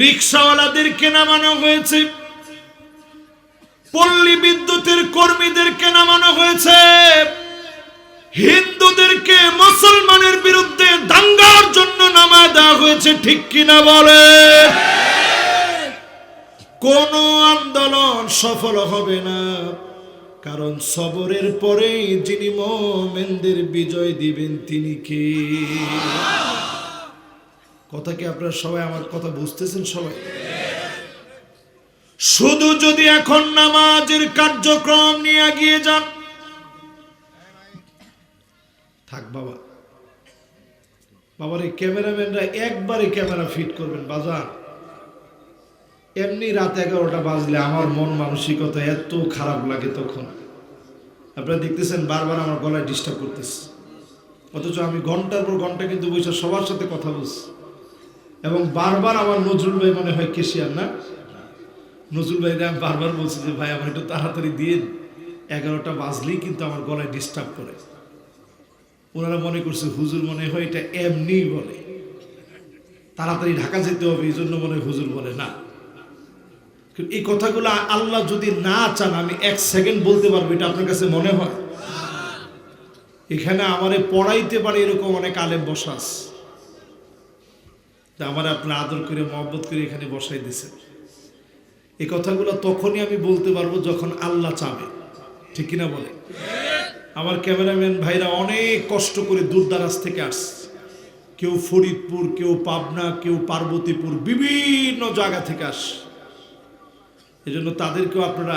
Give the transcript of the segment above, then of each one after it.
রিক্সাওয়ালাদেরকে নামানো হয়েছে। পল্লী বিদ্যুতের কর্মীদেরকে নামানো হয়েছে। হিন্দুদেরকে মুসলমানের বিরুদ্ধে দাঙ্গার জন্য নামা দেওয়া হয়েছে, ঠিক কিনা বলে? কোন আন্দোলন সফল হবে না। কারণ সবরের পরেই যিনি মোমেনদের বিজয় দিবেন তিনি কে? কথা কি আপনারা সবাই আমার কথা বুঝতেছেন সবাই? শুধু যদি এখন নামাজের কার্যক্রম নিয়ে এগিয়ে যান। থাক বাবা। বাবার এই ক্যামেরাম্যানরা একবারে ক্যামেরা ফিট করবেন বাজার এমনি রাত এগারোটা বাজলে আমার মন মানসিকতা এত খারাপ লাগে তখন। আপনারা দেখতেছেন, বারবার আমার গলায় ডিস্টার্ব করতেছে। অথচ আমি ঘণ্টার পর ঘণ্টা কিন্তু বসে সবার সাথে কথা বলছি। এবং বারবার আমার নজরুল ভাই মনে হয় কেশিয়ার না? নজরুল ভাই আমি বারবার বলছি যে, ভাই, আমার একটু তাড়াতাড়ি দিয়ে এগারোটা বাজলেই কিন্তু আমার গলায় ডিস্টার্ব করে। ওনারা মনে করছে, হুজুর মনে হয় এটা এমনি বলে। তাড়াতাড়ি ঢাকা যেতে হবে, এই জন্য মনে হুজুর বলে না। এই কথাগুলো আল্লাহ যদি না চান, আমি এক সেকেন্ড বলতে পারব, এটা আপনার কাছে মনে হয়? এখানে আমারে পড়াইতে পারে এরকম অনেক আলেম বসাস তা আমার আপনার আদর করে, মহব্বত করে এখানে বসাই দিছেন এই কথাগুলো তখনই আমি বলতে পারব যখন আল্লাহ চাবে। ঠিক কিনা বলে? আমার ক্যামেরাম্যান ভাইরা অনেক কষ্ট করে দূর দারাজ থেকে আসছে। কেউ ফরিদপুর, কেউ পাবনা, কেউ পার্বতীপুর, বিভিন্ন জায়গা থেকে আসছে। এজন্য তাদেরকেও আপনারা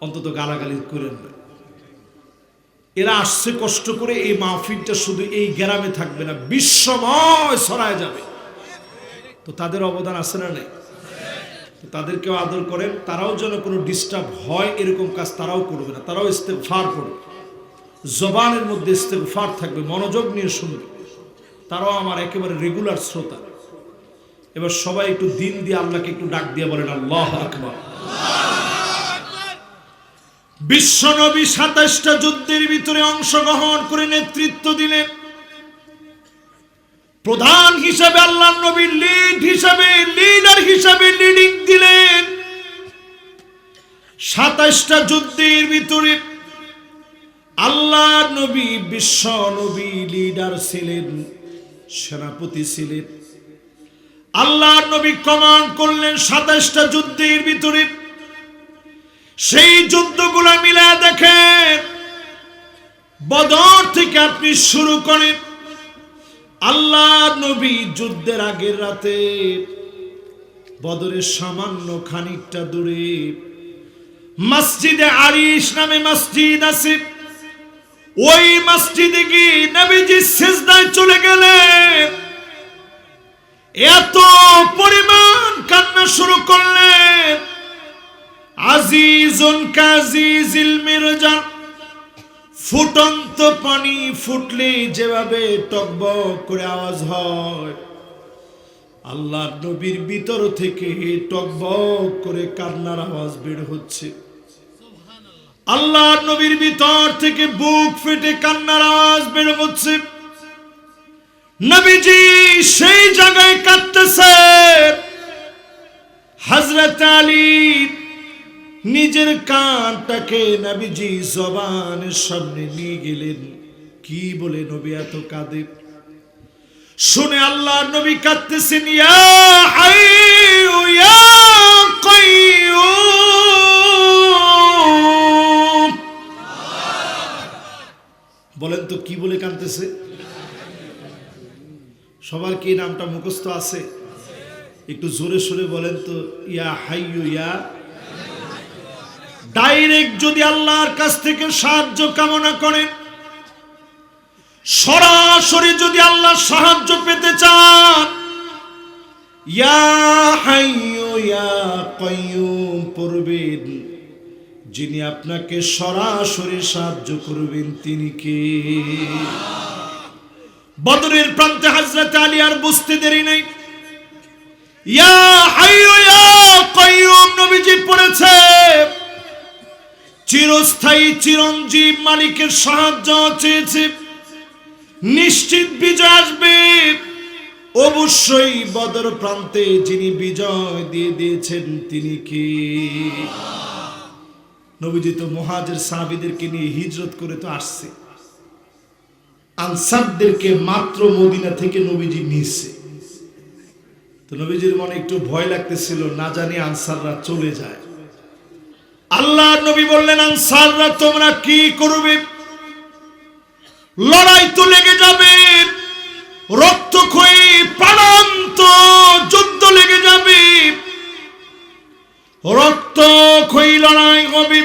অন্তত গালাগালি করেন না। এরা আসছে কষ্ট করে এই মাহফিলটা শুধু এই গ্রামে থাকবে না, বিশ্বময় ছড়ায় যাবে। তো তাদের অবদান আছে না নেই? তাদেরকেও আদর করেন, তারাও যেন কোনো ডিস্টার্ব হয় এরকম কাজ তারাও করবে না, তারাও ইস্তেফার করবে। জবানের মধ্যে ইস্তেফার থাকবে, মনোযোগ নিয়ে শুনবে। তারাও আমার একেবারে রেগুলার শ্রোতা। এবার সবাই একটু দিন দিয়ে আল্লাহকে একটু ডাক দিয়ে বলেন, আল্লাহ আকবার। বিশ্বনবী সাতাশটা যুদ্ধের ভিতরে অংশগ্রহণ করে নেতৃত্ব দিলেন। প্রধান হিসাবে আল্লাহ নবীর লিড হিসাবে লিডার হিসাবে লিডিং দিলেন। সাতাশটা যুদ্ধের ভিতরে আল্লাহ নবী বিশ্ব নবী লিডার ছিলেন, সেনাপতি ছিলেন। আল্লাহ নবী কমান্ড করলেন সাতাশটা যুদ্ধের ভিতরে। সেই যুদ্ধগুলো মিলে দেখেন। বদর থেকে আপনি শুরু করেন। আল্লাহ নবী যুদ্ধের আগের রাতে বদরের সামান্য খানিকটা দূরে মসজিদে আরিস নামে মসজিদ আছে। ওই মসজিদে গিয়ে নবীজি সিজদায় চলে গেলেন। এত পরিমাণ কান্না শুরু করলেন। আজিজুন কাজিজিল মির্জান ফুটন্ত পানি ফুটলে যেভাবে টকবক করে আওয়াজ হয় আল্লাহ নবীর ভিতর থেকে টকবক করে কান্নার আওয়াজ বের হচ্ছে। আল্লাহ নবীর ভিতর থেকে বুক ফেটে কান্নার আওয়াজ বের হচ্ছে। নবীজি সেই জায়গায় কাঁদতেছে। হজরত আলী নিজের কানটাকে নবীজি জবানের সামনে নিয়ে গেলেন। কি বলে নবী এত কাঁদে? শুনে আল্লাহ নবী কাঁদতেছেন বলেন তো, কি বলে কাঁদতেছে? সবার কি নামটা মুখস্থ আছে? একটু জোরে সোরে বলেন তো, ইয়া হাইয়ু, ইয়া ডাইরেক্ট যদি আল্লাহর কাছ থেকে সাহায্য কামনা করেন, সরাসরি যদি আল্লাহ সাহায্য পেতে চান যিনি আপনাকে সরাসরি সাহায্য করবেন, তিনি কে? বদরের প্রান্তে হযরত আলী আর বুঝতে দেরি নাই। ইয়া হাইয়ু, ইয়া কাইয়ুম, নবীজি পড়েছে। চিরস্থায়ী চিরঞ্জীব মালিকের সাহায্য চেয়েছে। নিশ্চিত বিজয় আসবে। অবশ্যই বদর প্রান্তে যিনি বিজয় দিয়ে দিয়েছেন, তিনি কি? নবীজি তো মহাজের সাহাবিদেরকে নিয়ে হিজরত করে তো আসছে। আনসারদেরকে মাত্র মদিনা থেকে নবীজি নিয়েছে। তো নবীজির মনে একটু ভয় লাগতেছিল, না জানি আনসাররা চলে যায়। আল্লাহ নবী বললেন, আনসাররা তোমরা কি করবে? লড়াই তো লেগে যাবে, রক্ত রক্তক্ষয়ী প্রাণান্ত যুদ্ধ লেগে যাবে। রক্ত রক্তক্ষয়ী লড়াই হবে।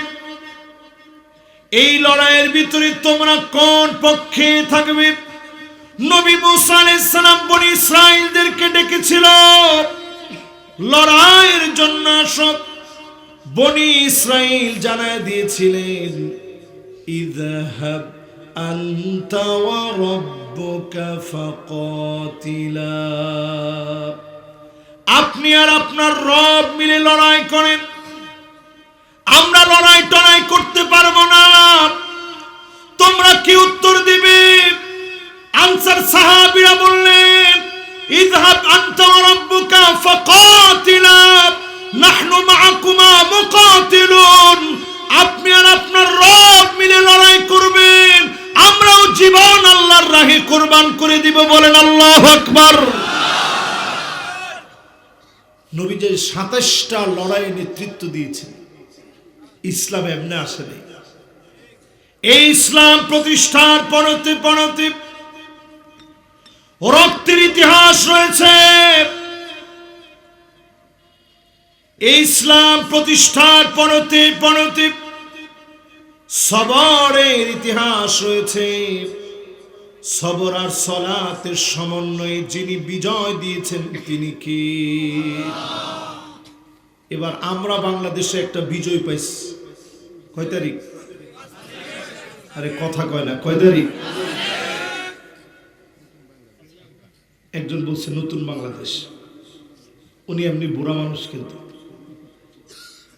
এই লড়াইয়ের ভিতরে তোমরা কোন পক্ষে থাকবে? নবী মুসা আলাইহিস সালাম বনি ইসরাইলদেরকে ডেকেছিল, লড়াইয়ের জন্য সব বনি ইসরাইল জানায় দিয়েছিলেন ইযহাব আনতা ওয়া রাব্বুকা ফাকাতিলা। আপনি আর আপনার রব মিলে লড়াই করেন। আমরা লড়াই টড়াই করতে পারব না। তোমরা কি উত্তর দিবে? আনসার সাহাবীরা বললেন ইযহাব আনতা ওয়া রাব্বুকা ফাকাতিলা। নাহনু মাআকুমা মুকাতিলুন। আপনি আর আপনার রব মিলে লড়াই করবেন। আমরাও জীবন আল্লাহর রাহে কুরবান করে দিব বলেন আল্লাহু আকবার। নবী যে সাতাশটা লড়াইয়ে নেতৃত্ব দিয়েছেন। ইসলাম এমনি আসেনি এই ইসলাম প্রতিষ্ঠার পরতে পরতে রক্তের ইতিহাস রয়েছে। ইসলাম প্রতিষ্ঠার পরতে পরতে সবরের ইতিহাস রয়েছে। সবর আর সলাতের সমন্বয়ে যিনি বিজয় দিয়েছেন, তিনি কি? এবার আমরা বাংলাদেশে একটা বিজয় পাইছি। কয় তারিখ? আরে কথা কয় না, কয় তারিখ? একজন বলছে, নতুন বাংলাদেশ। উনি এমনি বুড়া মানুষ কিন্তু।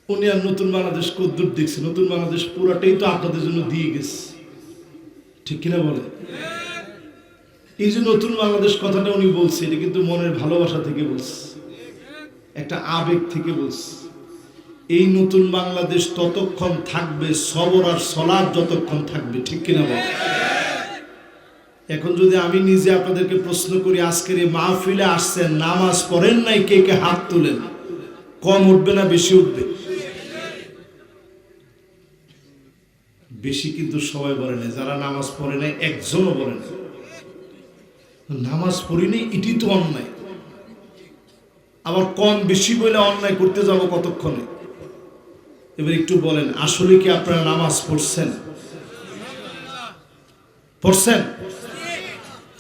উনি আর নতুন বাংলাদেশ কদ্দূর দেখছে, নতুন বাংলাদেশ পুরাটাই তো আপনাদের জন্য দিয়ে গেছে। ঠিক কিনা বলে? এই যে নতুন বাংলাদেশ কথাটা উনি বলছে, এটা কিন্তু মনের ভালোবাসা থেকে বলছে, একটা আবেগ থেকে বলছে। এই নতুন বাংলাদেশ ততক্ষণ থাকবে, সবর আর সলাদ যতক্ষণ থাকবে, ঠিক কিনা বলে? এখন যদি আমি নিজে আপনাদেরকে প্রশ্ন করি, আজকের এই মাহফিলে আসছেন, নামাজ পড়েন নাই, কে কে হাত তোলেন? কম উঠবে না, বেশি উঠবে? বেশি কিন্তু সবাই বলে না, যারা নামাজ পড়ে নাই, একজনও বলে না। নামাজ পড়িনি এটি তো অন্যায়। আবার কম বেশি বলে অন্যায় করতে যাব কতক্ষণে? এবার একটু বলেন, আসলে কি আপনারা নামাজ পড়ছেন? পড়ছেন?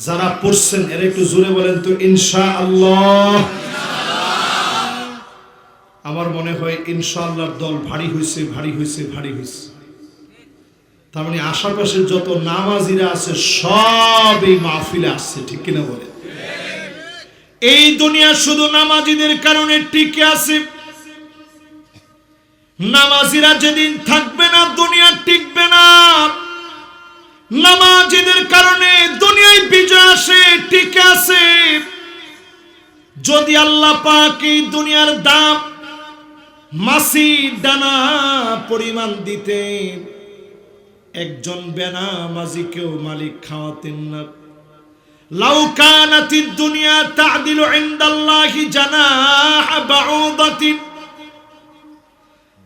যারা পড়ছেন, এরা একটু জোরে বলেন তো ইনশা আল্লাহ আমার মনে হয় ইনশাআল্লাহর দল ভারী হয়েছে ভারী হয়েছে ভারী হয়েছে তার মানে যত নামাজিরা আছে সব এই মাহফিলে আসছে, ঠিক কিনা বলে এই দুনিয়া শুধু নামাজিদের কারণে টিকে আছে। নামাজিরা যেদিন থাকবে না, দুনিয়া টিকবে না। নামাজিদের কারণে দুনিয়ায় বিজয় আসে, টিকে আছে। যদি আল্লাহ পাক এই দুনিয়ার দাম মাসি ডানা পরিমাণ দিতেন একজন বেনামাজিকেও মালিক খাওয়াতেন না। লাউ কানাতিদ দুনিয়া তা'দিলু ইনদাল্লাহি জানাহ বাউদাতিন।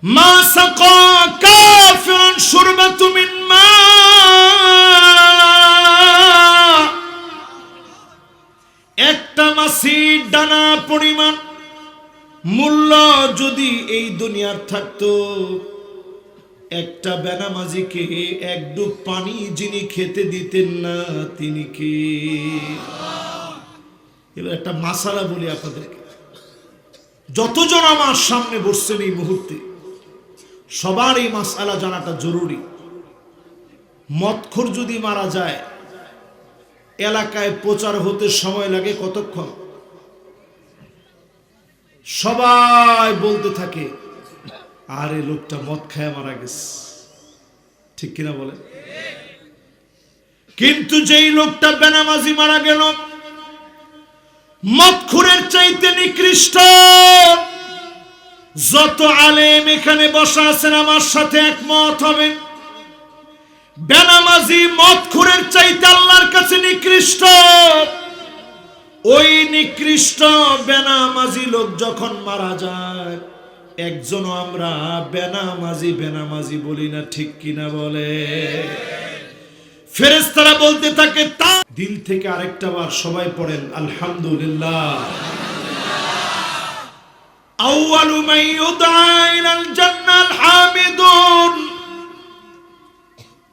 মা সাকা কাফিরুন শুরবাতু মিন মা। একটা মাসির ডানা পরিমাণ মূল্য যদি এই দুনিয়ার থাকতো একটা বেনামাজিকে এক ডুব পানি যিনি খেতে দিতেন না তিনি কে। এবার একটা মাসালা বলি আপনাদেরকে। যতজন আমার সামনে বসছেন এই মুহূর্তে, সবার এই মাসালা জানাটা জরুরি। মৎখর যদি মারা যায়, এলাকায় প্রচার হতে সময় লাগে কতক্ষণ? সবাই বলতে থাকে আরে লোকটা মদ খায় মারা গেছে। ঠিক কিনা বলে? কিন্তু যেই লোকটা বেনামাজি মারা গেল, মদখুরের চাইতে নিকৃষ্ট। যত আলেম এখানে বসা আছেন, আমার সাথে একমত হবেন। বেনামাজি মদখুরের চাইতে আল্লাহর কাছে নিকৃষ্ট। ওই নিকৃষ্ট বেনামাজি লোক যখন মারা যায় একজনও আমরা বেনামাজি বেনামাজি বলি না, ঠিক কিনা বলে? ফেরেস্তারা বলতে থাকে, তা দিল থেকে আরেকটা বার সবাই পড়েন, আলহামদুলিল্লাহ। আউয়ালু জান্নাল হামিদুন।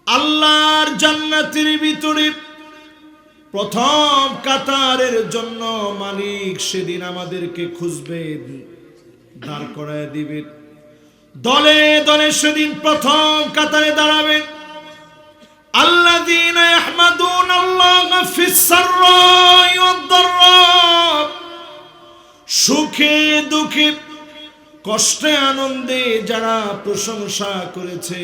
আল্লাহর জান্নাতের ভিতরে প্রথম কাতারের জন্য মালিক সেদিন আমাদেরকে খুঁজবেন। দাঁড় করায় দিবেন দলে দলে সেদিন প্রথম কাতারে দাঁড়াবেন الذين يحمدون الله في السراء والضراء সুখে দুঃখে কষ্টে আনন্দে যারা প্রশংসা করেছে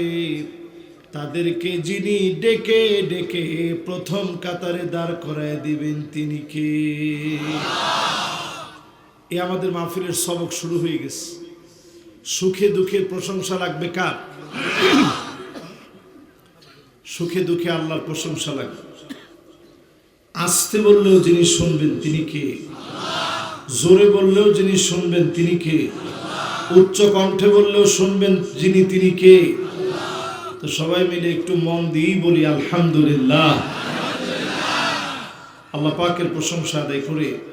তাদেরকে যিনি ডেকে ডেকে প্রথম কাতারে দাঁড় করায় দিবেন তিনি কে এ আমাদের মাহফিলের সবক শুরু হয়ে গেছে। সুখে দুঃখে প্রশংসা লাগবে কার? সুখে দুঃখে আল্লাহর প্রশংসা লাগবে। আসতে বললেও যিনি শুনবেন তিনি কে? জোরে বললেও যিনি শুনবেন তিনি কে? উচ্চ কণ্ঠে বললেও শুনবেন যিনি তিনি কে? তো সবাই মিলে একটু মন দিয়েই বলি, আলহামদুলিল্লাহ। আল্লাহ পাকের প্রশংসা আদায় করে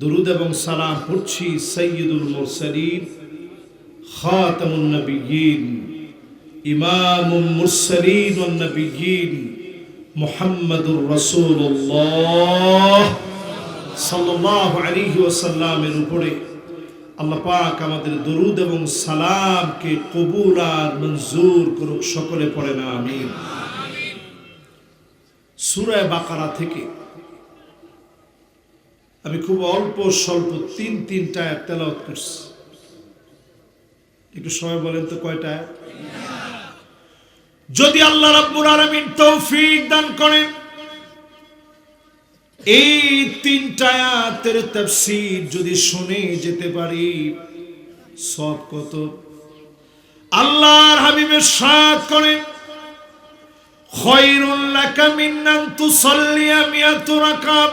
দরুদ এবং সালাম পড়ছি সৈয়দুল মুরসালিন, খাতামুন নবিয়্যিন ইমামুল মুরসালিন ওয়ান নবিয়্যিন মুহাম্মাদুর রাসূলুল্লাহ সাল্লাল্লাহু আলাইহি ওয়াসাল্লামের উপরে। আল্লাহ পাক আমাদের দরুদ এবং সালামকে কবুল আর মঞ্জুর করুক, সকলে পড়ে না, আমিন। সূরা বাকারা থেকে আমি খুব অল্প, স্বল্প তিন তিনটা আয়াত তেলাওয়াত করছি। একটু সময় বলেন তো কয়টা যদি আল্লাহ রাব্বুল আলামিন তৌফিক দান করেন, এই তিনটা আয়াতের তাফসীর যদি শুনে যেতে পারি সব কত? আল্লাহর হাবিবের সাথ করেন, খয়রুল লাকা মিন আন তুসাল্লিয়া মিয়াতু রাকাত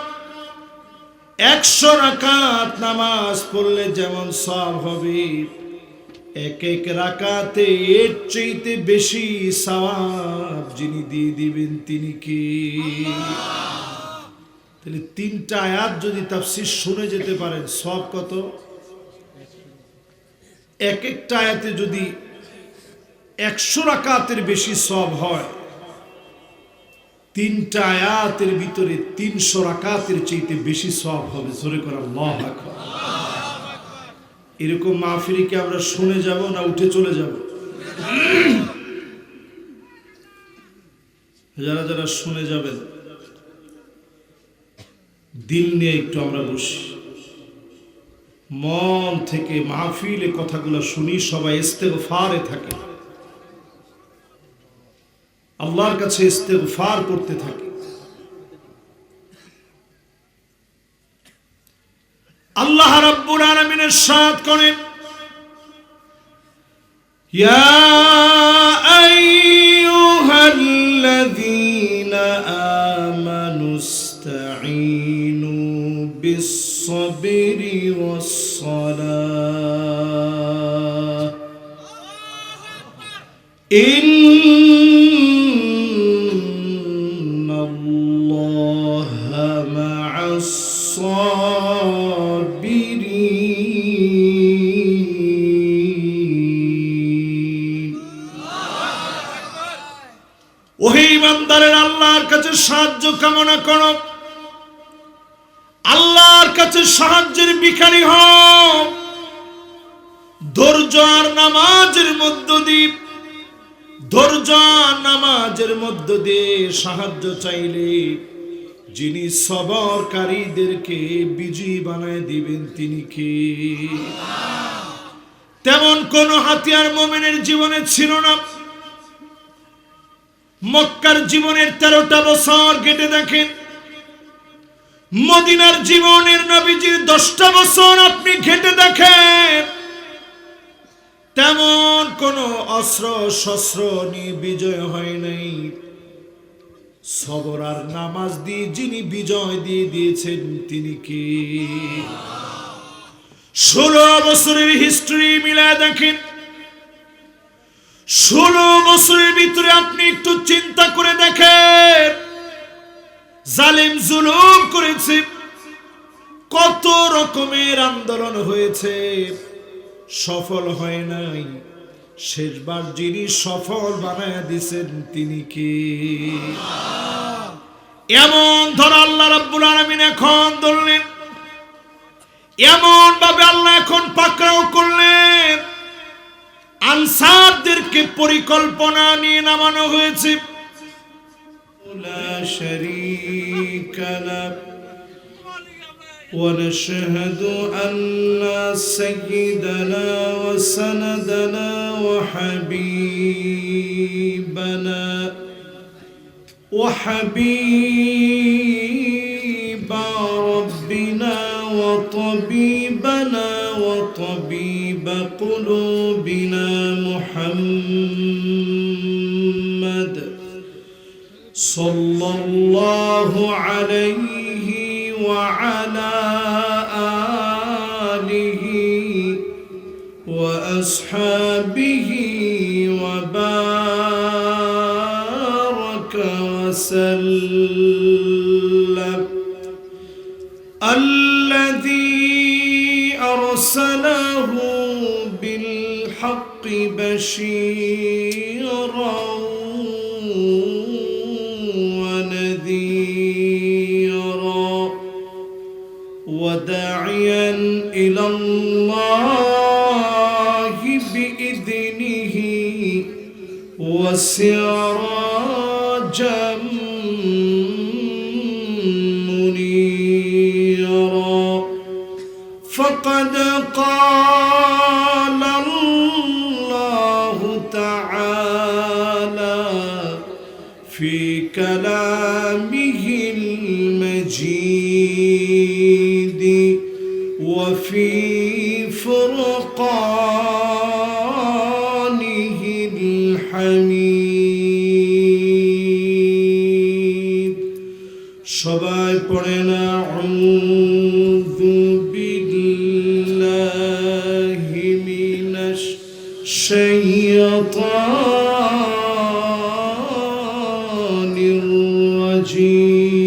একশো রাকাত নামাজ পড়লে যেমন সব হবে, এক এক রাকাতে এর চাইতে বেশি সওয়াব যিনি দিয়ে দিবেন তিনি কি? তাহলে তিনটা আয়াত যদি তাফসির শুনে যেতে পারেন সব কত? এক একটা আয়াতে যদি একশো রাকাতের বেশি সব হয় তিনটা আয়াতের ভিতরে তিনশো রাকাতের চাইতে বেশি সব হবে। জোরে করা আল্লাহ আকবার। এরকম মাহফিরিকে আমরা শুনে যাব না উঠে চলে যাব? যারা যারা শুনে যাবেন, দিল নিয়ে একটু আমরা বসি। মন থেকে মাহফিলে কথাগুলো শুনি, সবাই ইস্তেগফারে থাকে। আল্লাহর কাছে ইস্তেগফার করতে থাকে। আল্লাহ রাব্বুল আলামিনের সাথ করেন ইয়া إن করো আল্লাহর কাছে সাহায্যের আর নামাজের মধ্য দিয়ে, ধৈর্য নামাজের মধ্য দিয়ে সাহায্য চাইলে যিনি সবরকারীদেরকে বিজয়ী বানায় দিবেন তিনি কে? তেমন কোন হাতিয়ার মোমেনের জীবনে ছিল না। মক্কার জীবনের তেরোটা বছর কেটে দেখেন। মদিনার জীবনের নবীজির দশটা বছর আপনি ঘেটে দেখেন। তেমন কোন অস্ত্র শস্ত্র নিয়ে বিজয় হয় নাই। সবর আর নামাজ দিয়ে যিনি বিজয় দিয়ে দিয়েছেন, তিনি কি? ষোলো বছরের হিস্ট্রি মিলায় দেখেন। ষোলো বছরের ভিতরে আপনি একটু চিন্তা করে দেখেন। জালিম জুলুম করেছে। কত রকমের আন্দোলন হয়েছে। সফল হয় নাই। শেষবার যিনি সফল বানায় দিছেন তিনি কি? এমন ধর আল্লাহ রাব্বুল আলামিন এখন ধরলেন। এমন ভাবে আল্লাহ এখন পাকড়াও করলেন। আনসারদেরকে পরিকল্পনা নিয়ে নামানো হয়েছে لا شريك له ونشهد أن سيدنا وسندنا وحبيبنا وحبيب ربنا وطبيبنا وطبيب قلوبنا صلى الله عليه وعلى آله وأصحابه وبارك وسلم. الذي أرسله بالحق بشيرا الله بإذنه وسراجا শাইতানির রাজিম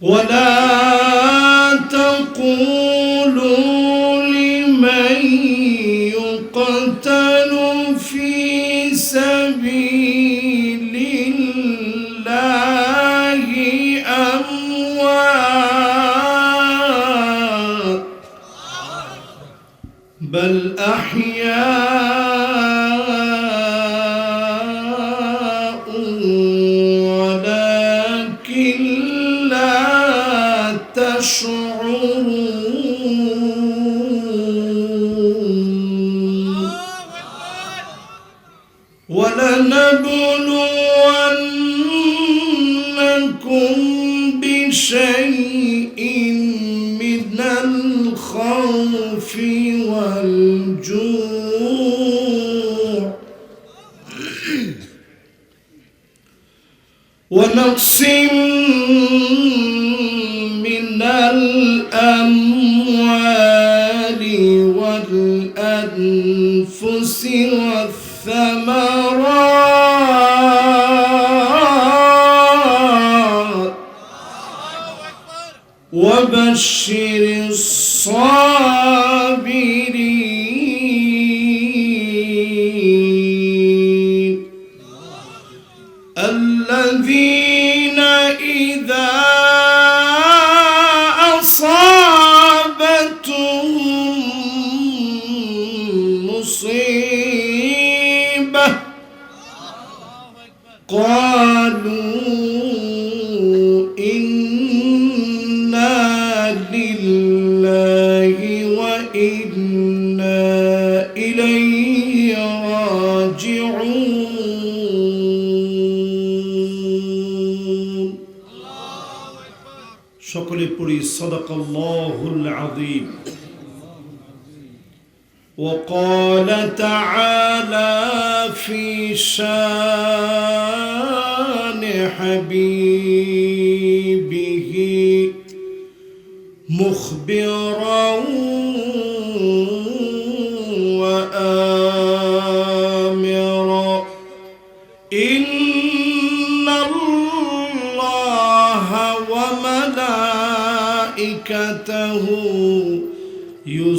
ولا تقولوا ونقص من الأموال والأنفس والشمس وإنا إليه راجعون সকলে পড়ি সদাকাল্লাহুল আযীম وقال تعالى في شان حبيبه مخبرا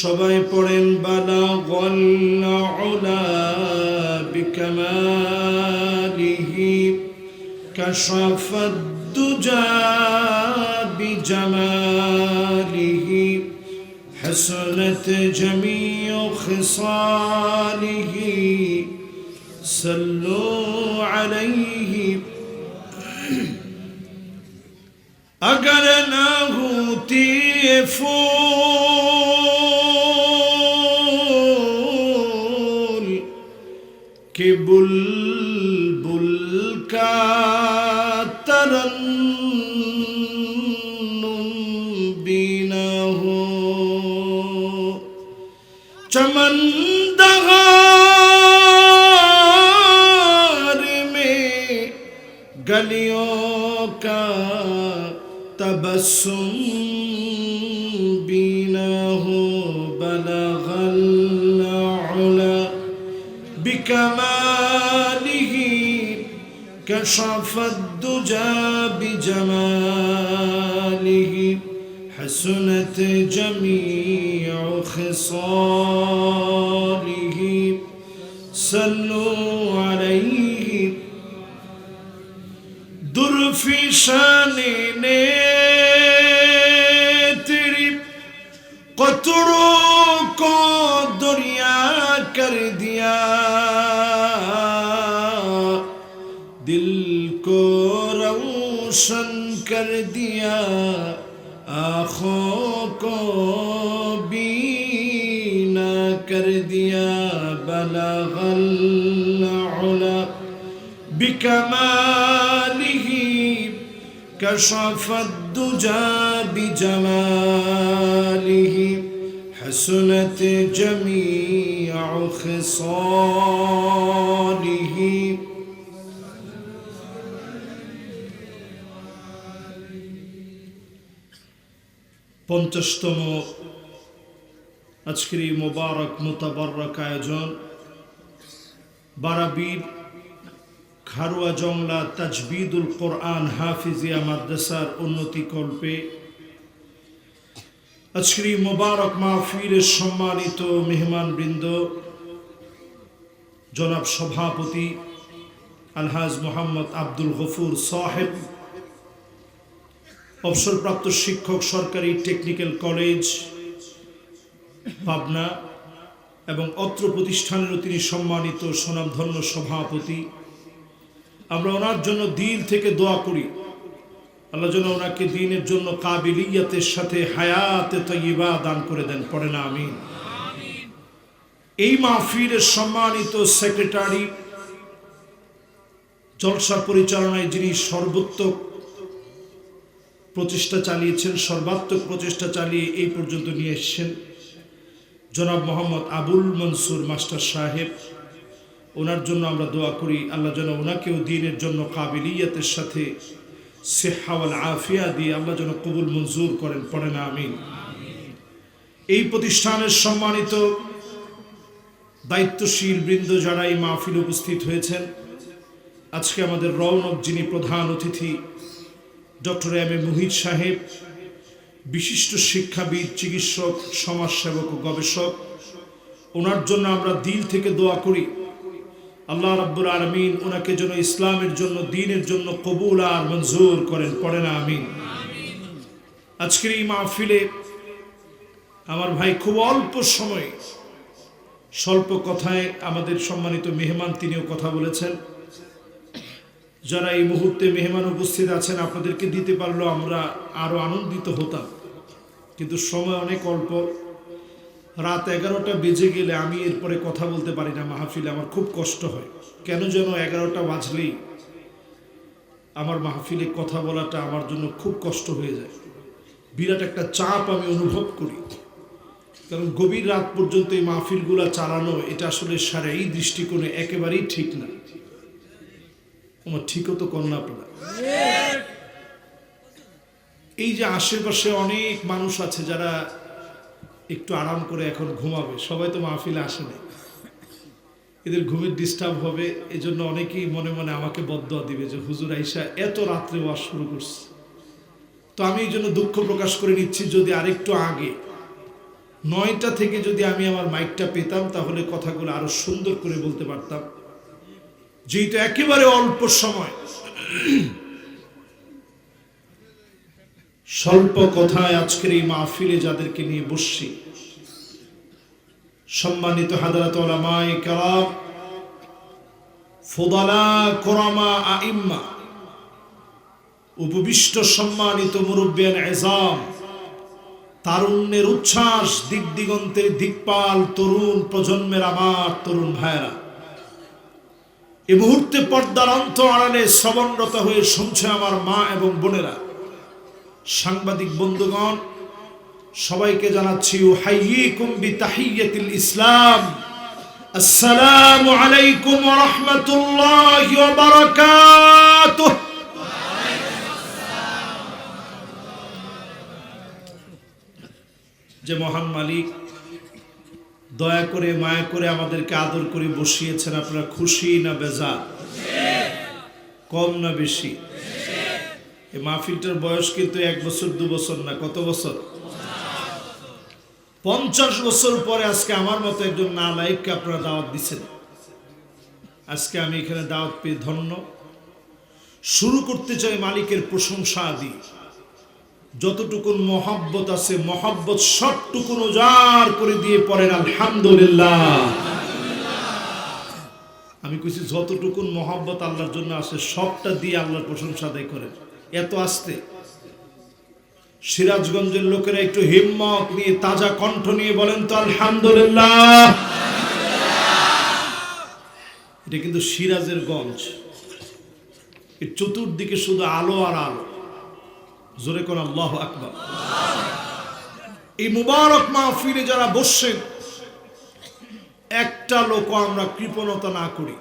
সবাই পড়েন বালা গল্লা বিকমালিহি كشف الدجى بجماله حسنت جميع خصاله صلوا عليه اگر نہ کہ بل بل کا ترن بینا ہو۔ چمن دہار میں گلیوں کا تبسم كشف الدجى بجماله حسنت جميع خصاله. صلوا عليه. در فشان نے تیری قطروں روشن کر دیا آنکھوں کو بینا کر دیا بلغ العلا بکماله کشف الدجا بجماله حسنت جميع خصاله পঞ্চাশতম আজকের এই মোবারক মোতাবারক আয়োজন। বারাবির খারুয়া জংলা তাজবিদুল কোরআন হাফিজিয়া মাদ্রাসার উন্নতি কল্পে আজকের এই মোবারক মাহফিলের সম্মানিত মেহমানবৃন্দ, জনাব সভাপতি আলহাজ মোহাম্মদ আব্দুল গফুর সাহেব অবসরপ্রাপ্ত শিক্ষক সরকারি টেকনিক্যাল কলেজ, পাবনা, এবং অত্র প্রতিষ্ঠানেরও তিনি সম্মানিত সুনামধন্য সভাপতি। আমরা ওনার জন্য দিল থেকে দোয়া করি। আল্লাহ যেন ওনাকে দিনের জন্য কাবিলিয়াতের সাথে হায়াতে তৈবা দান করে দেন। পড়ে না আমি এই মাহফিলের সম্মানিত সেক্রেটারি জলসা পরিচালনায় যিনি সর্বোত্তক প্রচেষ্টা চালিয়েছেন, সর্বাত্মক প্রচেষ্টা চালিয়ে এই পর্যন্ত নিয়ে এসেছেন জনাব মোহাম্মদ আবুল মনসুর মাস্টার সাহেব। ওনার জন্য আমরা দোয়া করি, আল্লাহ যেন ওনাকেও দিনের জন্য কাবিলিয়াতের সাথে সেহাওয়াল আফিয়া দিয়ে আল্লাহ যেন কবুল মঞ্জুর করেন পড়ে না আমিন। এই প্রতিষ্ঠানের সম্মানিত দায়িত্বশীল বৃন্দ যারা এই মাহফিল উপস্থিত হয়েছেন, আজকে আমাদের রৌনক যিনি প্রধান অতিথি ডক্টর এম এ মুহিত সাহেব, বিশিষ্ট শিক্ষাবিদ, চিকিৎসক, সমাজসেবক ও গবেষক। ওনার জন্য আমরা দিল থেকে দোয়া করি। আল্লাহ রাব্বুল আলমিন ওনাকে যেন ইসলামের জন্য, দিনের জন্য কবুল আর মঞ্জুর করেন। পড়ে না আমিন। আজকের এই মাহফিলে আমার ভাই খুব অল্প সময়ে স্বল্প কথায় আমাদের সম্মানিত মেহমান তিনিও কথা বলেছেন। যারা এই মুহূর্তে মেহমান উপস্থিত আছেন, আপনাদেরকে দিতে পারলেও আমরা আরও আনন্দিত হতাম। কিন্তু সময় অনেক অল্প। রাত এগারোটা বেজে গেলে আমি এরপরে কথা বলতে পারি না মাহফিলে, আমার খুব কষ্ট হয়। কেন যেন এগারোটা বাজলেই আমার মাহফিলে কথা বলাটা আমার জন্য খুব কষ্ট হয়ে যায়। বিরাট একটা চাপ আমি অনুভব করি। কারণ গভীর রাত পর্যন্ত এই মাহফিলগুলা চালানো, এটা আসলে সারা এই দৃষ্টিকোণে একেবারেই ঠিক না। আমার ঠিকও তো কন্যা আপনারা। এই যে আশেপাশে অনেক মানুষ আছে যারা একটু আরাম করে এখন ঘুমাবে, সবাই তো মাহফিলে আসে না এদের ঘুমের ডিস্টার্ব হবে এই জন্য অনেকেই মনে মনে আমাকে বদয়া দিবে যে, হুজুর আইসা এত রাত্রে ওয়াজ শুরু করছে। তো আমি এই জন্য দুঃখ প্রকাশ করে নিচ্ছি, যদি আরেকটু আগে, নয়টা থেকে যদি আমি আমার মাইকটা পেতাম, তাহলে কথাগুলো আরও সুন্দর করে বলতে পারতাম। যেহেতু একেবারে অল্প সময়। স্বল্প কথায় আজকের এই মাহফিলে যাদেরকে নিয়ে বসছি, সম্মানিত হাদারাত ওলামায়ে কেরাম, ফোদালা, কোরামা, আইম্মা, উপবিষ্ট সম্মানিত মুরব্বিয়ান এজাম, তারুণ্যের উচ্ছ্বাস, দিক দিগন্তের দিকপাল তরুণ প্রজন্মের আমার তরুণ ভাইরা এই মুহূর্তে পর্দার অন্ত আড়ালে শ্রবণরত হয়ে শুনছে আমার মা এবং বোনেরা। সাংবাদিক বন্ধুগণ, সবাইকে জানাচ্ছি ইসলাম। আসসালামু আলাইকুম রাহমাতুল্লাহি বারাকাতুহু। যে মহান মালিক দয়া করে, মায়া করে আমাদেরকে আদর করে বসিয়েছেন। আপনারা খুশি না বেজা কম না বেশি? এই মাহফিলটার বয়স কিন্তু এক বছর, দু বছর না, কত বছর? পঞ্চাশ বছর পরে আজকে আমার মতো একজন নালায়ককে আপনারা দাওয়াত দিচ্ছেন। আজকে আমি এখানে দাওয়াত পেয়ে ধন্য। শুরু করতে চাই মালিকের প্রশংসা দিয়ে। যতটুকুন মহাব্বত আছে, মহাব্বত সবটুকুন উজাড় করে দিয়ে পড়েন, আলহামদুলিল্লাহ। আমি কইছি, যতটুকুন মহাব্বত আল্লাহর জন্য আছে, সবটা দিয়ে আল্লাহর প্রশংসা আদায় করেন। এত আসতে। সিরাজগঞ্জের লোকেরা একটু হিম্মত নিয়ে, তাজা কণ্ঠ নিয়ে বলেন তো, আলহামদুলিল্লাহ। এটা কিন্তু সিরাজের গঞ্জ। চতুর্দিকে শুধু আলো আর আলো। জোরে কোন আল্লাহ আকবর। এই মুবারক মাহফিলে যারা বসছেন, একটা লোক আমরা কৃপণতা না করি।